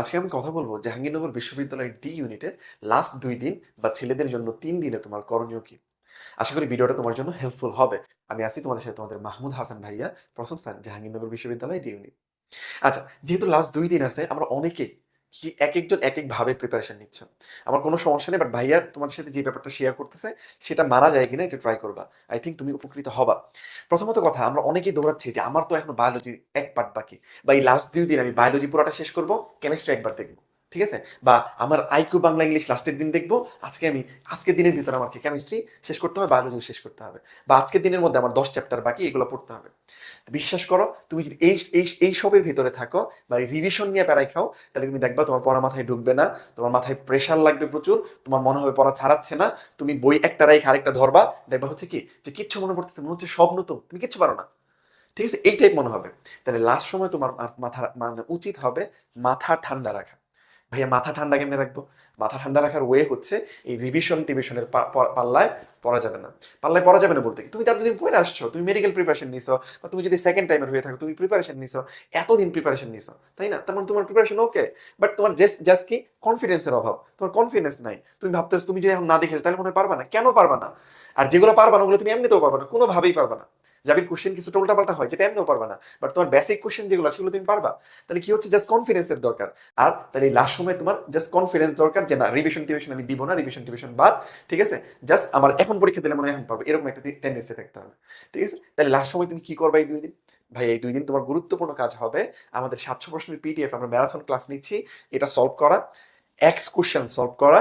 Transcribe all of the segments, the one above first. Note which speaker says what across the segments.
Speaker 1: আজকে আমি কথা বলব জাহাঙ্গীরনগর বিশ্ববিদ্যালয়ের ডি ইউনিটের লাস্ট দুই দিন বা ছেলেদের জন্য তিন দিনে তোমার করণীয় কি? আশা করি ভিডিওটা তোমার জন্য হেল্পফুল হবে। আমি আসি তোমাদের সাথে তোমাদের মাহমুদ হাসান ভাইয়া, প্রথম স্থান জাহাঙ্গীরনগর বিশ্ববিদ্যালয় ডি ইউনিট আচ্ছা যেহেতু লাস্ট দুই দিন আছে, আমরা অনেকেই কি এক একজন এক একভাবে প্রিপারেশন নিচ্ছ। আমার কোনো সমস্যা নেই বাট ভাইয়া তোমার সাথে যে ব্যাপারটা শেয়ার করতেছে, সেটা মারা যায় কিনা এটা ট্রাই করবা। আই থিঙ্ক তুমি উপকৃত হবা। প্রথমত কথা, আমরা অনেকেই দৌড়াচ্ছি যে আমার তো এখন বায়োলজি এক পার্ট বাকি, বা এই লাস্ট দুই দিন আমি বায়োলজি পুরোটা শেষ করব কেমিস্ট্রি একবার দেখব। ঠিক আছে? বা আমার আইকিউ বাংলা ইংলিশ লাস্টের দিন দেখব। আজকে আমি, আজকের দিনের ভিতরে আমাকে কেমিস্ট্রি শেষ করতে হবে বায়োলজি শেষ করতে হবে। বা আজকের দিনের মধ্যে আমার দশ চ্যাপ্টার বাকি, এগুলো পড়তে হবে। বিশ্বাস করো, তুমি যদি এই এই এই সবের ভিতরে থাকো, বা রিভিশন নিয়ে প্যারাই খাও, তাহলে তুমি দেখবা তোমার পড়া মাথায় ঢুকবে না, তোমার মাথায় প্রেশার লাগবে প্রচুর, তোমার মনে হবে পড়া ছাড়াচ্ছে না, তুমি বই একটা রাইখ আরেকটা ধরবা, দেখবা হচ্ছে কি, যে কিচ্ছু মনে পড়তেছে, মনে হচ্ছে সব নতুন তুমি কিচ্ছু পারো না। ঠিক আছে? এই টাইপ মনে হবে। তাহলে লাস্ট সময় তোমার মাথা মানে উচিত হবে মাথা ঠান্ডা রাখা। ভাইয়া মাথা ঠান্ডা কেমনে রাখব? মাথা ঠান্ডা রাখার ওয়ে হচ্ছে এই রিভিশন টিভিশনের পাল্লায় পড়া যাবে না। পাল্লায় পড়া যাবে না বলতে কি? তুমি তো এতদিন পরে আসছো, তুমি মেডিকেল প্রিপারেশন নিছো, বা তুমি যদি সেকেন্ড টাইমের হয়ে থাকো, তুমি প্রিপারেশন নিছো, এতদিন প্রিপারেশন নিছো, তাই না? তার মানে তোমার প্রিপারেশন ওকে বাট তোমার জাস্ট কি? কনফিডেন্সের অভাব। তোমার কনফিডেন্স নাই। তুমি ভাবতেছো, তুমি যদি এখন না দেখে তাহলে মনে পারবা না। কেন পারবা না? আর যেগুলো পারবা না, ওগুলো তুমি এমনিতেও পারবা না, কোনোভাবেই পারবা না। যাবির কোশ্চেন কিছু উল্টাপাল্টা হয়, যেটা এমনিও পারবা না। বাট তোমার বেসিক কোশ্চেন যেগুলো সেগুলো তুমি পারবা। তাহলে কি হচ্ছে? জাস্ট কনফিডেন্সের দরকার। আর তাহলে লাস্ট সময় তোমার জাস্ট কনফিডেন্স দরকার যে না রিভিশন টিভিশন আমি দিব না রিভিশন টিভিশন বাদ, ঠিক আছে? জাস্ট আমার এখন পরীক্ষা দিলে মনে হয় এখন পারব। এরকম একটা টেন্ডেন্সি থাকতে হবে, ঠিক আছে? তাহলে লাস্ট সময় তুমি কি করবা এই দুই দিন? ভাই, এই দুই দিন তোমার গুরুত্বপূর্ণ কাজ হবে। আমাদের সাতশো প্রশ্নের পিডিএফ আমরা ম্যারাথন ক্লাস নিচ্ছি। এটা সলভ করা। এক্স কোশ্চেন সলভ করা।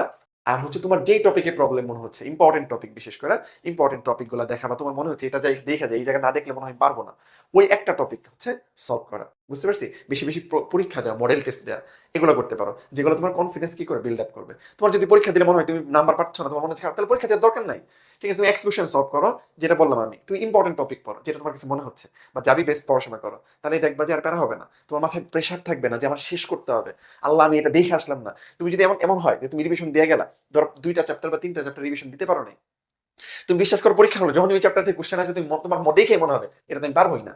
Speaker 1: আর হচ্ছে তোমার যেই টপিকে প্রবলেম মনে হচ্ছে ইম্পর্টেন্ট টপিক বিশেষ করে ইম্পর্টেন্ট টপিকগুলো দেখা বা তোমার মনে হচ্ছে এটা যাই দেখা যায়, এই জায়গা না দেখলে মনে হয় পারব না। ওই একটা টপিক হচ্ছে সলভ করা। বুঝতে পারছি? বেশি বেশি পরীক্ষা দেওয়া মডেল টেস্ট দেওয়া, এগুলো করতে পারো। যেগুলো তোমার কনফিডেন্স কি করে বিল্ড আপ করবে? তোমার যদি পরীক্ষা দিলে মনে হয় তুমি নাম্বার পাচ্ছ না, তোমার মনে হচ্ছে তাহলে পরীক্ষা দেওয়ার দরকার নাই। ঠিক আছে, তুমি এক্সক্লুশন সলভ করো, যেটা বললাম আমি। তুমি ইম্পর্টেন্ট টপিক পড়ো, যেটা তোমার কাছে মনে হচ্ছে। বা যাবি বেস্ট পড়াশোনা করো, তাহলে দেখবা যে আর প্যারা হবে না। তোমার মাথায় প্রেশার থাকবে না যে আমার শেষ করতে হবে। আল্লাহ, আমি এটা দেখে আসলাম না। তুমি যদি এমন এমন হয় যে তুমি রিভিশন দিয়ে গেলা, ধরো দুইটা চ্যাপ্টার বা তিনটা চ্যাপ্টার রিভিশন দিতে পারো নাই। তুমি বিশ্বাস করো পরীক্ষা হলো যখন ওই চ্যাপ্টার থেকে কোশ্চেন আসবে, তুমি তোমার দেখে মনে হবে, এটা তুমি পারবোই না।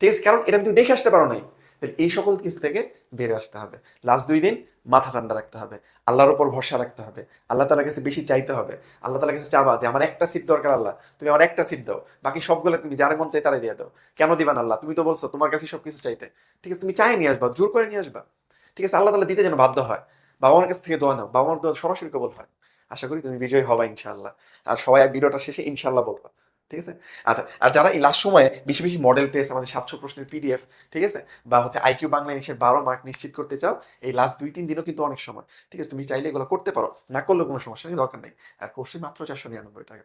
Speaker 1: আছে কারণ এটা তুমি দেখে আসতে পারো নাই। এই সকল কিছু থেকে বেরে আসতে হবে। লাস্ট দুই দিন মাথা ঠান্ডা রাখতে হবে। আল্লাহর উপর ভরসা রাখতে হবে। আল্লাহ তালার কাছে বেশি চাইতে হবে। আল্লাহ তালার কাছে চাবা যে, আমার একটা সিট দরকার আল্লাহ। তুমি আমার একটা সিট দাও। বাকি সবগুলো তুমি যার মন চাই তারাই দিয়ে দাও। কেন দিবা না আল্লাহ? তুমি তো বলছো, তোমার কাছে সবকিছু চাইতে। ঠিক আছে, তুমি চাই নিয়ে আসবা, জোর করে নিয়ে আসবা। ঠিক আছে, আল্লাহ তালা দিতে যেন বাধ্য হয়। বাবা মার কাছ থেকে দোয়া নাও। বাবা মার দোয়া সরাসরি কবল হয়। আশা করি তুমি বিজয় হবা ইনশাআল্লাহ। আর সবাই ভিডিওটা শেষে ইনশাআল্লাহ বলবা। ঠিক আছে? আচ্ছা আর যারা এই লাস্ট সময়ে বেশি বেশি মডেল টেস্ট আমাদের সাতশো প্রশ্নের পিডিএফ ঠিক আছে? বা হচ্ছে আইকিউ বাংলা ইংলিশের বারো মার্ক নিশ্চিত করতে চাও, এই লাস্ট দুই, তিন দিনও কিন্তু অনেক সময়, ঠিক আছে? তুমি চাইলে এগুলো করতে পারো, না করলেও কোনো সমস্যা নেই, দরকার নেই। আর কোর্সে মাত্র চারশো নিরানব্বই টাকা।